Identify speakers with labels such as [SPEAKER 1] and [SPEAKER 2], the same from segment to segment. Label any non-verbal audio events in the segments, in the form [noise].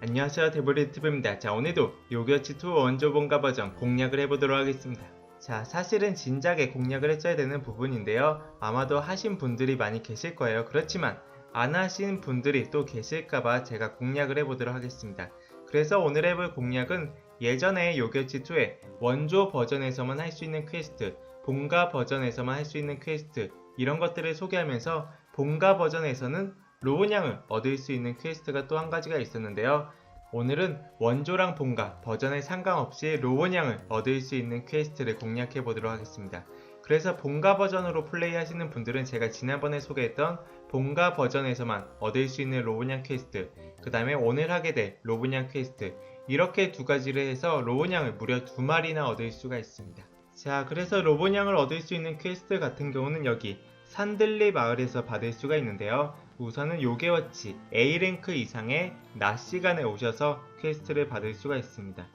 [SPEAKER 1] 안녕하세요 데브리트브입니다. 자 오늘도 요기어치2 원조 본가 버전 공략을 해보도록 하겠습니다. 자 사실은 진작에 공략을 했어야 되는 부분인데요. 아마도 하신 분들이 많이 계실 거예요. 그렇지만 안 하신 분들이 또 계실까봐 제가 공략을 해보도록 하겠습니다. 그래서 오늘 해볼 공략은 예전에 요기어치2의 원조 버전에서만 할 수 있는 퀘스트, 본가 버전에서만 할 수 있는 퀘스트 이런 것들을 소개하면서 본가 버전에서는 로운양을 얻을 수 있는 퀘스트가 또 한 가지가 있었는데요. 오늘은 원조랑 본가 버전에 상관없이 로운양을 얻을 수 있는 퀘스트를 공략해 보도록 하겠습니다. 그래서 본가 버전으로 플레이하시는 분들은 제가 지난번에 소개했던 본가 버전에서만 얻을 수 있는 로운양 퀘스트, 그 다음에 오늘 하게 될 로운양 퀘스트 이렇게 두 가지를 해서 로운양을 무려 두 마리나 얻을 수가 있습니다. 자, 그래서 로본양을 얻을 수 있는 퀘스트 같은 경우는 여기 산들리 마을에서 받을 수가 있는데요. 우선은 요게워치 A랭크 이상의 낮 시간에 오셔서 퀘스트를 받을 수가 있습니다.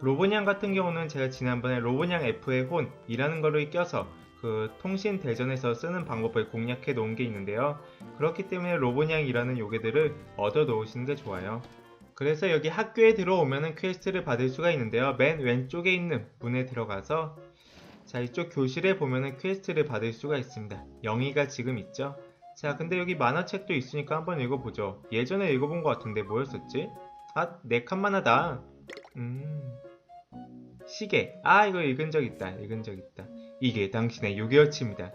[SPEAKER 1] 로본양 같은 경우는 제가 지난번에 로본양 F의 혼이라는 거를 껴서 그 통신 대전에서 쓰는 방법을 공략해 놓은 게 있는데요. 그렇기 때문에 로본양이라는 요괴들을 얻어 놓으시는 게 좋아요. 그래서 여기 학교에 들어오면은 퀘스트를 받을 수가 있는데요. 맨 왼쪽에 있는 문에 들어가서 자 이쪽 교실에 보면은 퀘스트를 받을 수가 있습니다. 영희가 지금 있죠? 자 근데 여기 만화책도 있으니까 한번 읽어보죠. 예전에 읽어본 것 같은데 뭐였었지? 아, 네 칸만 하다. 음... 시계. 아 이거 읽은 적 있다. 읽은 적 있다. 이게 당신의 요괴어치입니다.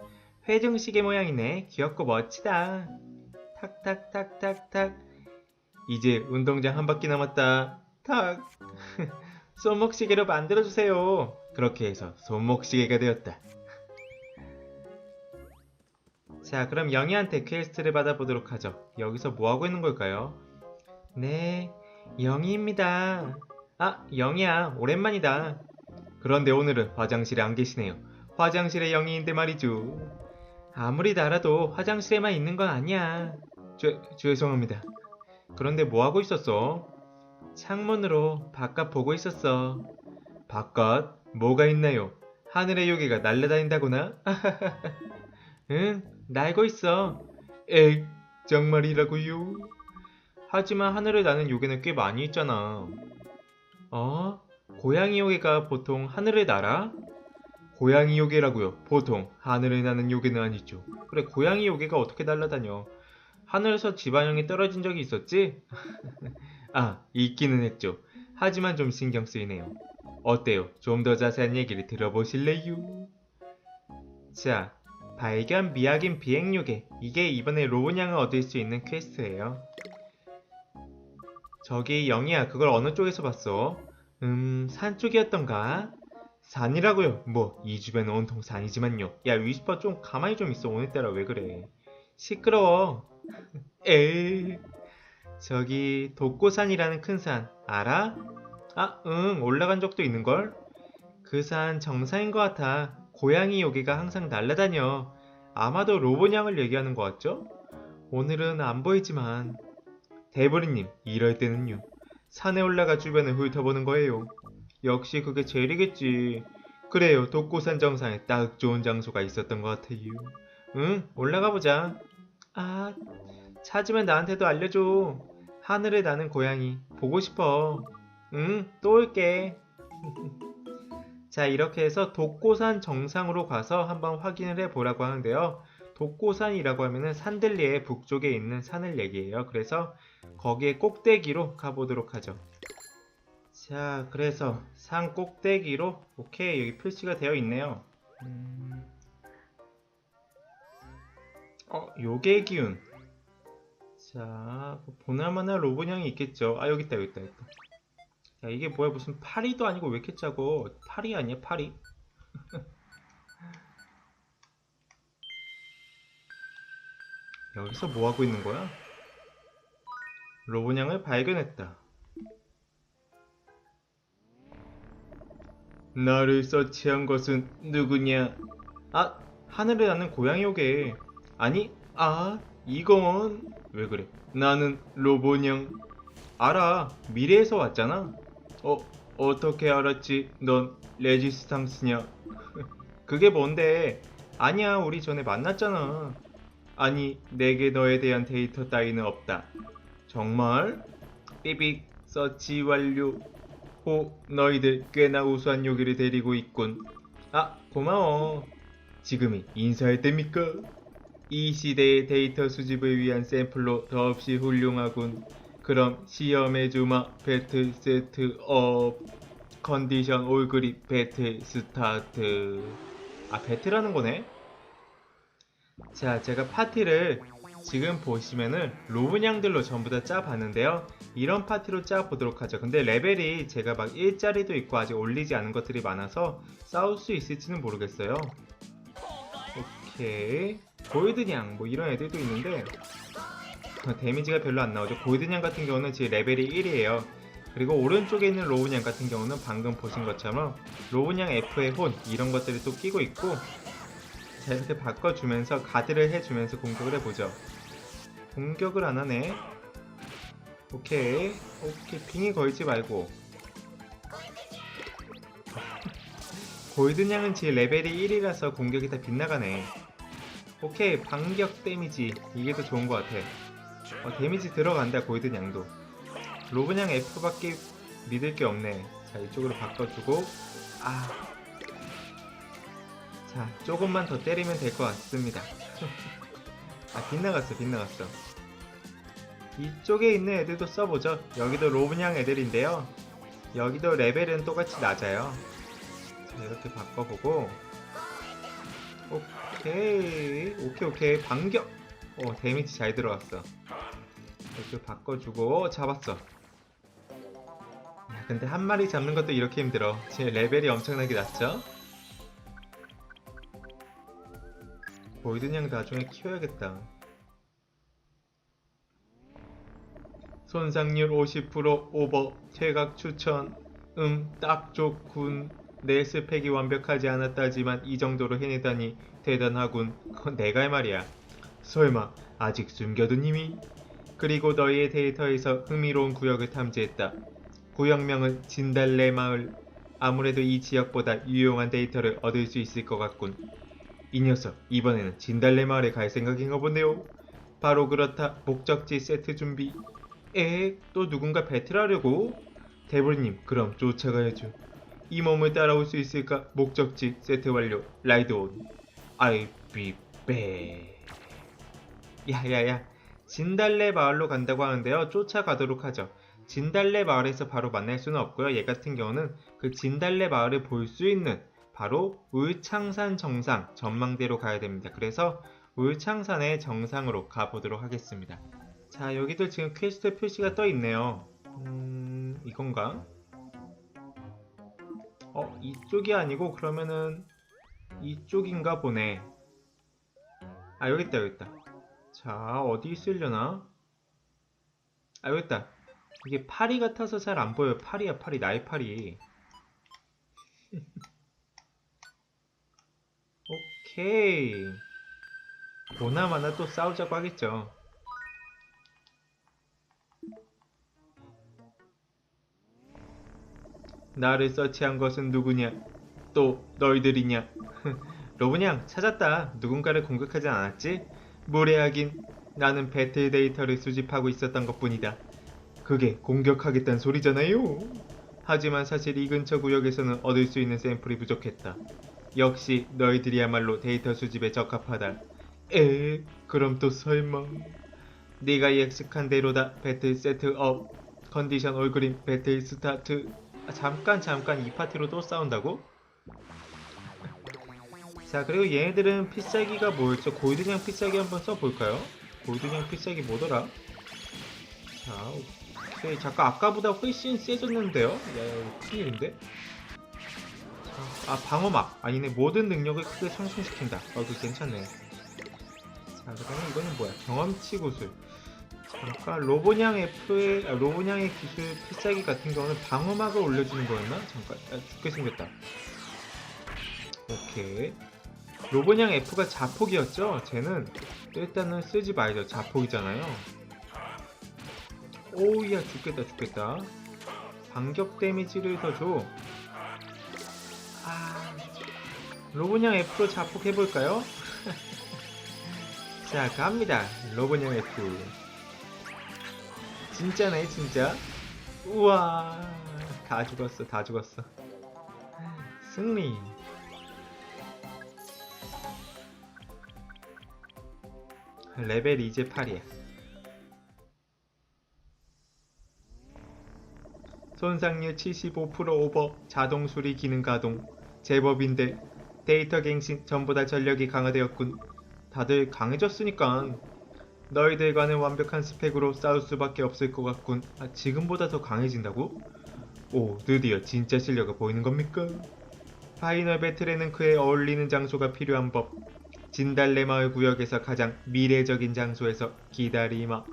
[SPEAKER 1] 회중 시계 모양이네. 귀엽고 멋지다. 탁탁탁탁탁. 이제 운동장 한 바퀴 남았다. 탁. [laughs] 손목시계로 만들어주세요. 그렇게 해서 손목시계가 되었다. 자, 그럼 영희한테 퀘스트를 받아보도록 하죠. 여기서 뭐 하고 있는 걸까요? 네, 영희입니다. 아, 영희야, 오랜만이다. 그런데 오늘은 화장실에 안 계시네요. 화장실에 영희인데 말이죠. 아무리 달아도 화장실에만 있는 건 아니야. 죄, 죄송합니다. 그런데 뭐 하고 있었어? 창문으로 바깥 보고 있었어. 바깥? 뭐가 있나요? 하늘의 요괴가 날아다닌다거나? [laughs] 응, 날고 있어. 에이, 정말이라고요? 하지만 하늘을 나는 요괴는 꽤 많이 있잖아. 어? 고양이 요괴가 보통 하늘을 날아? 고양이 요괴라고요. 보통 하늘을 나는 요괴는 아니죠. 그래, 고양이 요괴가 어떻게 날아다녀? 하늘에서 집안형이 떨어진 적이 있었지? [laughs] 아, 있기는 했죠. 하지만 좀 신경 쓰이네요. 어때요? 좀 더 자세한 얘기를 들어보실래요? 자, 발견 미확인 비행요괴. 이게 이번에 로운양을 얻을 수 있는 퀘스트예요. 저기 영희야, 그걸 어느 쪽에서 봤어? 음, 산 쪽이었던가? 산이라고요? 뭐, 이 주변은 온통 산이지만요. 야, 위스퍼 좀 가만히 좀 있어. 오늘따라 왜 그래? 시끄러워. [laughs] 에이. 저기 독고산이라는 큰 산 알아? 아, 응, 올라간 적도 있는걸? 그 산 정상인 것 같아. 고양이 요괴가 항상 날아다녀. 아마도 로보냥을 얘기하는 것 같죠? 오늘은 안 보이지만. 대보리님, 이럴 때는요. 산에 올라가 주변을 훑어보는 거예요. 역시 그게 제일이겠지. 그래요, 독고산 정상에 딱 좋은 장소가 있었던 것 같아요. 응, 올라가 보자. 아, 찾으면 나한테도 알려줘. 하늘에 나는 고양이 보고 싶어. 응, 또 올게. [laughs] 자, 이렇게 해서 독고산 정상으로 가서 한번 확인을 해 보라고 하는데요. 독고산이라고 하면은 산들리의 북쪽에 있는 산을 얘기해요. 그래서 거기에 꼭대기로 가보도록 하죠. 자, 그래서 산 꼭대기로 오케이 여기 표시가 되어 있네요. 음... 어, 요괴 기운. 자, 뭐 보나마나 로봇 형이 있겠죠. 아, 여기 있다, 여기 있다, 여기 있다. 야, 이게 뭐야, 무슨 파리도 아니고 왜 이렇게 짜고? 파리 아니야, 파리? [laughs] 여기서 뭐 하고 있는 거야? 로봇냥을 발견했다. 나를 서치한 것은 누구냐? 아, 하늘에 나는 고양이 요괴. 아니, 아, 이건 왜 그래? 나는 로보냥. 알아. 미래에서 왔잖아. 어, 어떻게 알았지? 넌 레지스탕스냐? [laughs] 그게 뭔데? 아니야, 우리 전에 만났잖아. 아니, 내게 너에 대한 데이터 따위는 없다. 정말? 삐빅. 서치 완료. 호, 너희들 꽤나 우수한 요기를 데리고 있군. 아, 고마워. 지금이 인사할 때입니까? 이 시대의 데이터 수집을 위한 샘플로 더없이 훌륭하군. 그럼 시험해 주마. 배틀 세트 업. 컨디션 올그립 배틀 스타트. 아, 배틀하는 거네? 자, 제가 파티를 지금 보시면은 로브냥들로 전부 다 짜봤는데요. 이런 파티로 짜보도록 하죠. 근데 레벨이 제가 막 1짜리도 있고 아직 올리지 않은 것들이 많아서 싸울 수 있을지는 모르겠어요. 오케이. 골드냥 뭐 이런 애들도 있는데 어, 데미지가 별로 안 나오죠. 골드냥 같은 경우는 제 레벨이 1이에요. 그리고 오른쪽에 있는 로우냥 같은 경우는 방금 보신 것처럼 로우냥 F의 혼 이런 것들이 또 끼고 있고 자 이렇게 바꿔주면서 가드를 해주면서 공격을 해보죠. 공격을 안 하네. 오케이 오케이 빙이 걸지 말고 [laughs] 골든양은 제 레벨이 1이라서 공격이 다 빗나가네. 오케이 반격 데미지 이게 더 좋은 것 같아. 어, 데미지 들어간다 골든 양도. 로브냥 F밖에 믿을 게 없네. 자 이쪽으로 바꿔주고 아. 자 조금만 더 때리면 될 것 같습니다. [laughs] 아 빗나갔어 빗나갔어. 이쪽에 있는 애들도 써보죠. 여기도 로브냥 애들인데요. 여기도 레벨은 똑같이 낮아요. 자, 이렇게 바꿔보고 오케이 오케이 오케이 반격 오 데미지 잘 들어갔어 이렇게 바꿔주고 잡았어. 야, 근데 한 마리 잡는 것도 이렇게 힘들어. 제 레벨이 엄청나게 낮죠? 보이드냥 나중에 키워야겠다. 손상률 50% 오버 퇴각 추천 음 딱 좋군. 내 스펙이 완벽하지 않았다지만 이 정도로 해내다니 대단하군. 그건 내가 할 말이야. 설마 아직 숨겨둔 힘이? 그리고 너희의 데이터에서 흥미로운 구역을 탐지했다. 구역명은 진달래 마을. 아무래도 이 지역보다 유용한 데이터를 얻을 수 있을 것 같군. 이 녀석 이번에는 진달래 마을에 갈 생각인가 보네요. 바로 그렇다. 목적지 세트 준비. 에? 또 누군가 배틀하려고? 데블님 그럼 쫓아가야죠. 이 몸을 따라올 수 있을까? 목적지 세트 완료. 라이드 온. I'll be back 야야야 진달래 마을로 간다고 하는데요. 쫓아가도록 하죠. 진달래 마을에서 바로 만날 수는 없고요. 얘 같은 경우는 그 진달래 마을을 볼 수 있는 바로 울창산 정상 전망대로 가야 됩니다. 그래서 울창산의 정상으로 가보도록 하겠습니다. 자 여기도 지금 퀘스트 표시가 떠 있네요. 음 이건가? 어 이쪽이 아니고 그러면은 이쪽인가 보네. 아 여기 있다 여기 있다 자 어디 있으려나 아 여기 있다 이게 파리 같아서 잘 안 보여요 파리야 파리 나의 파리 [laughs] 오케이 보나마나 또 싸우자고 하겠죠 나를 서치한 것은 누구냐? 또 너희들이냐? [laughs] 로브냥 찾았다. 누군가를 공격하지 않았지? 무례하긴 나는 배틀 데이터를 수집하고 있었던 것뿐이다. 그게 공격하겠다는 소리잖아요. 하지만 사실 이 근처 구역에서는 얻을 수 있는 샘플이 부족했다. 역시 너희들이야말로 데이터 수집에 적합하다. 에? 그럼 또 설마? 네가 예측한 대로다. 배틀 세트업. 컨디션 올그린 배틀 스타트. 아, 잠깐 잠깐 이 파티로 또 싸운다고? 자 그리고 얘네들은 필살기가 뭐였죠? 골드냥 필살기 한번 써볼까요? 골드냥 필살기 뭐더라? 자 오케이 잠깐 아까보다 훨씬 세졌는데요? 야 이거 큰일인데? 자, 아 방어막 아니네 모든 능력을 크게 상승시킨다 어 그거 괜찮네 자 그다음에 이거는 뭐야 경험치 구슬 잠깐 로보냥 F의 아, 로보냥의 기술 필살기 같은 경우는 방어막을 올려주는 거였나? 잠깐 아, 죽게 생겼다. 오케이. 로보냥 F가 자폭이었죠? 쟤는 일단은 쓰지 말죠. 자폭이잖아요. 오우야 죽겠다 죽겠다. 반격 데미지를 더 줘. 아 로보냥 F로 자폭 해볼까요? [laughs] 자 갑니다. 로보냥 F. 진짜네 진짜 우와 다 죽었어 다 죽었어 승리 레벨이 이제 8이야 손상률 75% 오버 자동 수리 기능 가동 제법인데 데이터 갱신 전보다 전력이 강화되었군 다들 강해졌으니까 너희들과는 완벽한 스펙으로 싸울 수밖에 없을 것 같군. 아, 지금보다 더 강해진다고? 오, 드디어 진짜 실력이 보이는 겁니까? 파이널 배틀에는 그에 어울리는 장소가 필요한 법. 진달래 마을 구역에서 가장 미래적인 장소에서 기다리마.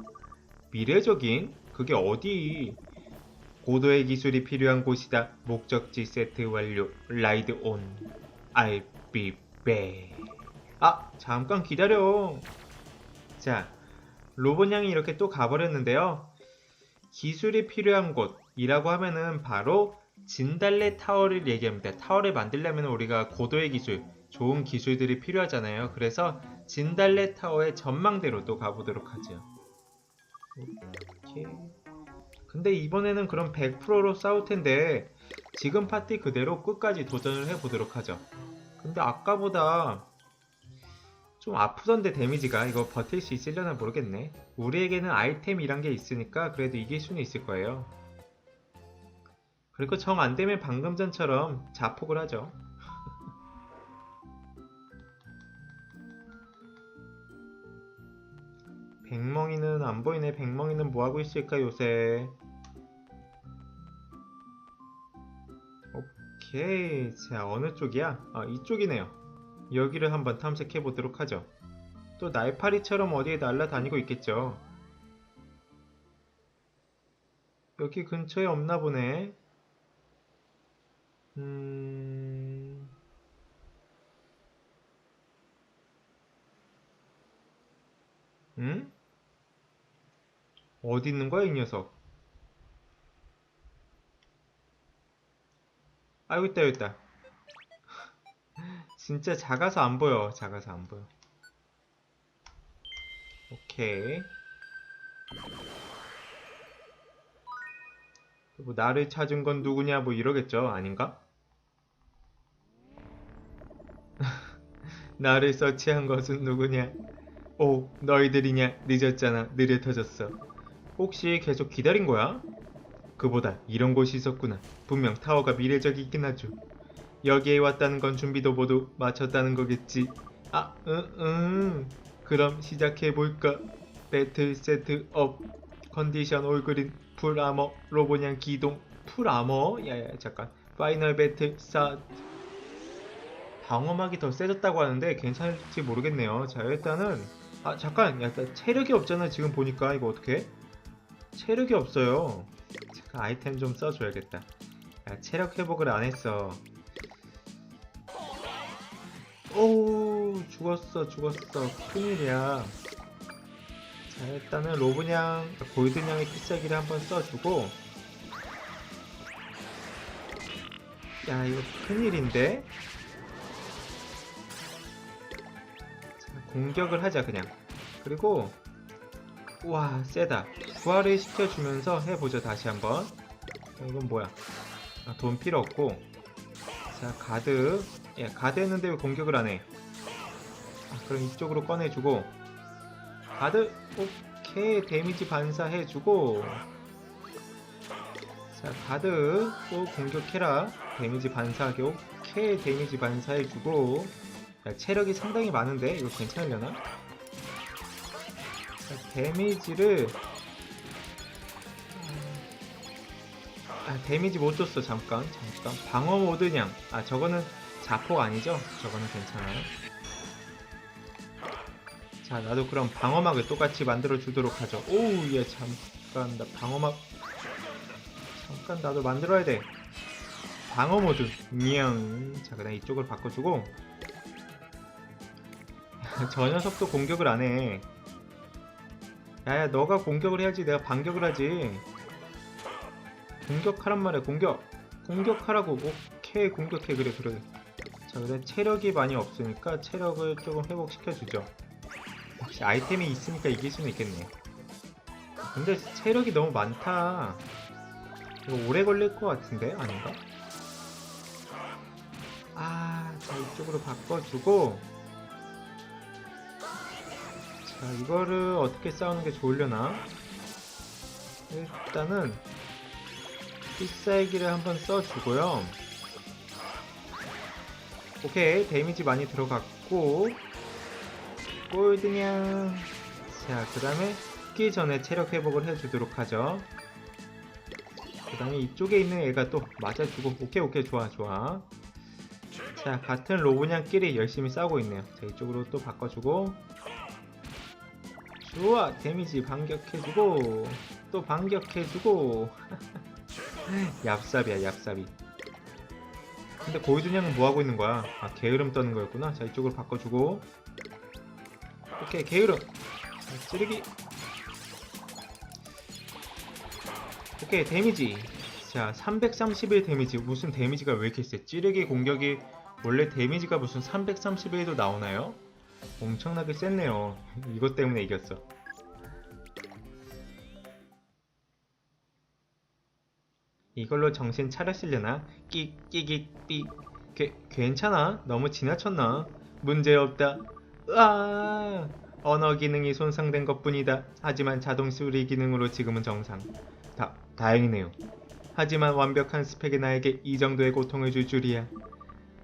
[SPEAKER 1] 미래적인? 그게 어디? 고도의 기술이 필요한 곳이다. 목적지 세트 완료. 라이드 온. I'll be back. 아, 잠깐 기다려. 자, 로봇양이 이렇게 또 가버렸는데요. 기술이 필요한 곳이라고 하면은 바로 진달래 타워를 얘기합니다. 타워를 만들려면 우리가 고도의 기술, 좋은 기술들이 필요하잖아요. 그래서 진달래 타워의 전망대로 또 가보도록 하죠. 이렇게. 근데 이번에는 그럼 100%로 싸울 텐데 지금 파티 그대로 끝까지 도전을 해보도록 하죠. 근데 아까보다 좀 아프던데 데미지가 이거 버틸 수 있으려나 모르겠네 우리에게는 아이템이란 게 있으니까 그래도 이길 수는 있을 거예요 그리고 정 안되면 방금 전처럼 자폭을 하죠 백멍이는 안 보이네 백멍이는 뭐하고 있을까 요새 오케이 자 어느 쪽이야? 아 이쪽이네요 여기를 한번 탐색해 보도록 하죠. 또 날파리처럼 어디에 날아다니고 있겠죠. 여기 근처에 없나 보네. 음... 응? 어디 있는 거야, 이 녀석? 아, 여기 있다, 여기 있다. [laughs] 진짜 작아서 안 보여. 작아서 안 보여. 오케이. 뭐 나를 찾은 건 누구냐 뭐 이러겠죠. 아닌가? [laughs] 나를 서치한 것은 누구냐? 오, 너희들이냐? 늦었잖아. 느려 터졌어. 혹시 계속 기다린 거야? 그보다 이런 곳이 있었구나. 분명 타워가 미래적이긴 하죠. 여기에 왔다는 건 준비도 모두 마쳤다는 거겠지. 아, 응, 응. 그럼 시작해볼까? 배틀 세트 업. 컨디션 올그린. 풀 아머. 로보냥 기동. 풀 아머? 야야, 잠깐. 파이널 배틀 스타트. 방어막이 더 세졌다고 하는데 괜찮을지 모르겠네요. 자, 일단은. 아, 잠깐. 야, 나 체력이 없잖아. 지금 보니까. 이거 어떻게? 체력이 없어요. 잠깐 아이템 좀 써줘야겠다. 야, 체력 회복을 안 했어. 오 죽었어 죽었어 큰일이야 자 일단은 로브냥 골드냥의 필살기를 한번 써주고 야 이거 큰일인데 자 공격을 하자 그냥 그리고 우와 세다. 부활을 시켜주면서 해보죠 다시 한번. 자, 이건 뭐야? 아, 돈 필요 없고. 자 가드. 예, 가드 했는데 왜 공격을 안 해? 아, 그럼 이쪽으로 꺼내주고. 가드? 오케이 데미지 반사해주고. 자 가드. 또 공격해라. 데미지 반사하게 오케이 데미지 반사해주고. 야, 체력이 상당히 많은데? 이거 괜찮으려나? 자, 데미지를 아 데미지 못 줬어 잠깐 잠깐 방어 모드냥 아 저거는 자폭 아니죠? 저거는 괜찮아요. 자, 나도 그럼 방어막을 똑같이 만들어 주도록 하죠. 오우, 얘 잠깐, 나 방어막. 잠깐, 나도 만들어야 돼. 방어 모드. 냥. 자, 그다음 이쪽을 바꿔주고. [laughs] 저 녀석도 공격을 안 해. 야야, 너가 공격을 해야지. 내가 반격을 하지. 공격하란 말이야, 공격. 공격하라고. 오케이, 공격해. 그래, 그래. 자, 그래 체력이 많이 없으니까 체력을 조금 회복시켜주죠. 혹시 아이템이 있으니까 이길 수는 있겠네. 근데 체력이 너무 많다. 이거 오래 걸릴 것 같은데 아닌가? 아, 자 이쪽으로 바꿔주고 자 이거를 어떻게 싸우는 게 좋으려나? 일단은 필살기를 한번 써주고요. 오케이 데미지 많이 들어갔고 골드냥 자 그 다음에 죽기 전에 체력 회복을 해주도록 하죠. 그 다음에 이쪽에 있는 애가 또 맞아주고 오케이 오케이 좋아 좋아 자 같은 로보냥끼리 열심히 싸우고 있네요 자 이쪽으로 또 바꿔주고 좋아 데미지 반격해주고 또 반격해주고. [laughs] 얍삽이야 얍삽이. 근데 고이두냥은 뭐하고 있는 거야? 아 게으름 떠는 거였구나. 자 이쪽으로 바꿔주고. 오케이 게으름. 자, 찌르기. 오케이 데미지. 자 331 데미지. 무슨 데미지가 왜 이렇게 세? 찌르기 공격이 원래 데미지가 무슨 331도 나오나요? 엄청나게 셌네요 이것 때문에 이겼어 이걸로 정신 차렸으려나? 끼, 끼기, 삐. 괴, 괜찮아? 너무 지나쳤나? 문제없다. 으아! 언어 기능이 손상된 것 뿐이다. 하지만 자동 수리 기능으로 지금은 정상. 다, 다행이네요. 하지만 완벽한 스펙의 나에게 이 정도의 고통을 줄 줄이야.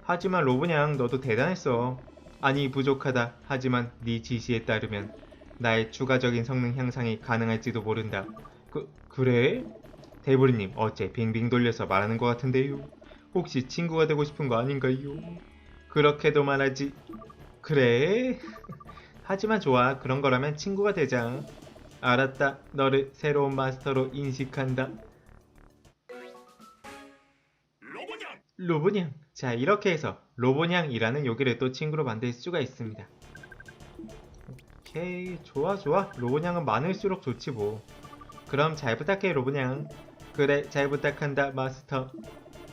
[SPEAKER 1] 하지만 로브냥 너도 대단했어. 아니 부족하다. 하지만 네 지시에 따르면 나의 추가적인 성능 향상이 가능할지도 모른다. 그 그래? 대부리님 어째 빙빙 돌려서 말하는 것 같은데요. 혹시 친구가 되고 싶은 거 아닌가요? 그렇게도 말하지. 그래? [laughs] 하지만 좋아. 그런 거라면 친구가 되자. 알았다. 너를 새로운 마스터로 인식한다.
[SPEAKER 2] 로보냥.
[SPEAKER 1] 자, 이렇게 해서 로보냥이라는 요기를 또 친구로 만들 수가 있습니다. 오케이, 좋아, 좋아. 로보냥은 많을수록 좋지 뭐. 그럼 잘 부탁해, 로보냥. 그래, 잘 부탁한다, 마스터.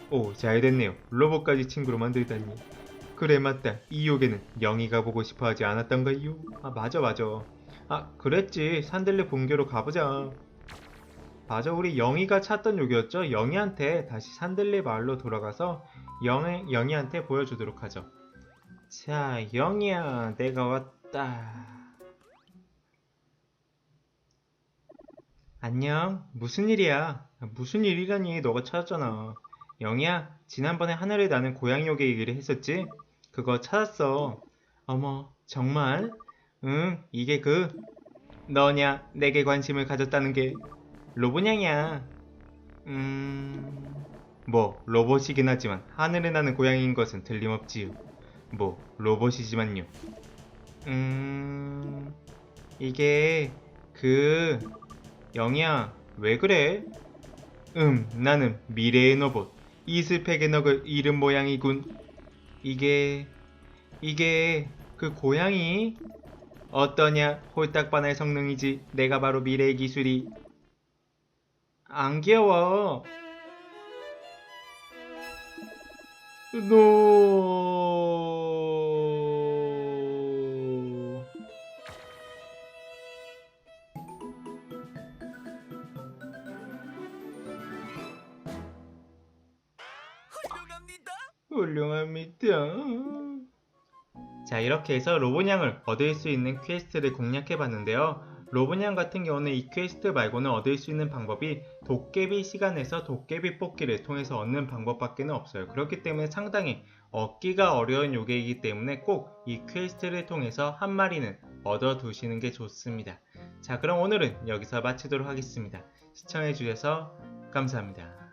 [SPEAKER 1] 오, 잘 됐네요. 로봇까지 친구로 만들다니. 그래, 맞다. 이 요괴는 영희가 보고 싶어 하지 않았던가요? 아, 맞아, 맞아. 아, 그랬지. 산들레 본교로 가보자. 맞아, 우리 영희가 찾던 요기였죠? 영희한테 다시 산들레 마을로 돌아가서 영희, 영희한테 보여주도록 하죠. 자, 영희야, 내가 왔다. 안녕. 무슨 일이야? 무슨 일이라니? 너가 찾았잖아. 영희야, 지난번에 하늘을 나는 고양이 요괴 얘기를 했었지? 그거 찾았어. 어머, 정말? 응, 이게 그 너냐? 내게 관심을 가졌다는 게 로봇냥이야. 음... 뭐 로봇이긴 하지만 하늘에 나는 고양이인 것은 틀림없지요. 뭐 로봇이지만요. 음... 이게 그 영희야 왜 그래? 음 나는 미래의 로봇 이스펙의 넉을 잃은 모양이군. 이게 이게 그 고양이 어떠냐 홀딱반할 성능이지 내가 바로 미래의 기술이 안 귀여워. 노. 훌륭합니다. 자, 이렇게 해서 로보냥을 얻을 수 있는 퀘스트를 공략해 봤는데요. 로보냥 같은 경우는 이 퀘스트 말고는 얻을 수 있는 방법이 도깨비 시간에서 도깨비 뽑기를 통해서 얻는 방법밖에 없어요. 그렇기 때문에 상당히 얻기가 어려운 요괴이기 때문에 꼭 이 퀘스트를 통해서 한 마리는 얻어 두시는 게 좋습니다. 자, 그럼 오늘은 여기서 마치도록 하겠습니다. 시청해 주셔서 감사합니다.